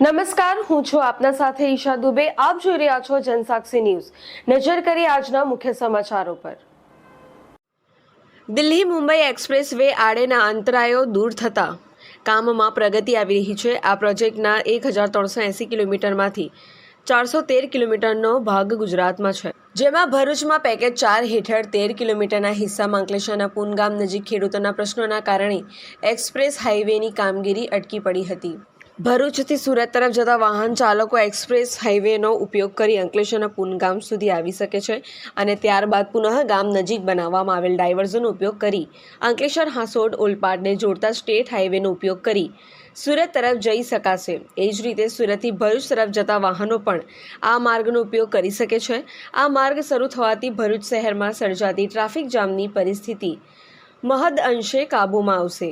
નમસ્કાર, હું છું આપના સાથે ઈશા દુબે. આપ જોઈ રહ્યા છો જનસાક્ષી ન્યૂઝ. નજર કરી આજના મુખ્ય સમાચારો પર. દિલ્હી મુંબઈ એક્સપ્રેસ વે આડેના અંતરાયો દૂર થતા કામમાં પ્રગતિ આવી રહી છે. આ પ્રોજેક્ટના એક હજાર ત્રણસો એંસી કિલોમીટરમાંથી ચારસો તેર કિલોમીટરનો ભાગ ગુજરાતમાં છે. જેમાં ભરૂચમાં પેકેજ ચાર હેઠળ તેર કિલોમીટરના હિસ્સામાં અંકલેશ્વરના પુનગામ નજીક ખેડૂતોના પ્રશ્નોના કારણે એક્સપ્રેસ હાઈવેની કામગીરી અટકી પડી હતી. ભરૂચથી સુરત તરફ જતા વાહન ચાલકો એક્સપ્રેસ હાઈવેનો ઉપયોગ કરી અંકલેશ્વરના પુનગામ સુધી આવી શકે છે અને ત્યારબાદ પુનઃ ગામ નજીક બનાવવામાં આવેલ ડાયવર્ઝનનો ઉપયોગ કરી અંકલેશ્વર હાંસોડ ઓલપાડને જોડતા સ્ટેટ હાઈવેનો ઉપયોગ કરી સુરત તરફ જઈ શકાશે. એ જ રીતે સુરતથી ભરૂચ તરફ જતા વાહનો પણ આ માર્ગનો ઉપયોગ કરી શકે છે. આ માર્ગ શરૂ થવાથી ભરૂચ શહેરમાં સર્જાતી ટ્રાફિક જામની પરિસ્થિતિ મહદ અંશે કાબૂમાં આવશે.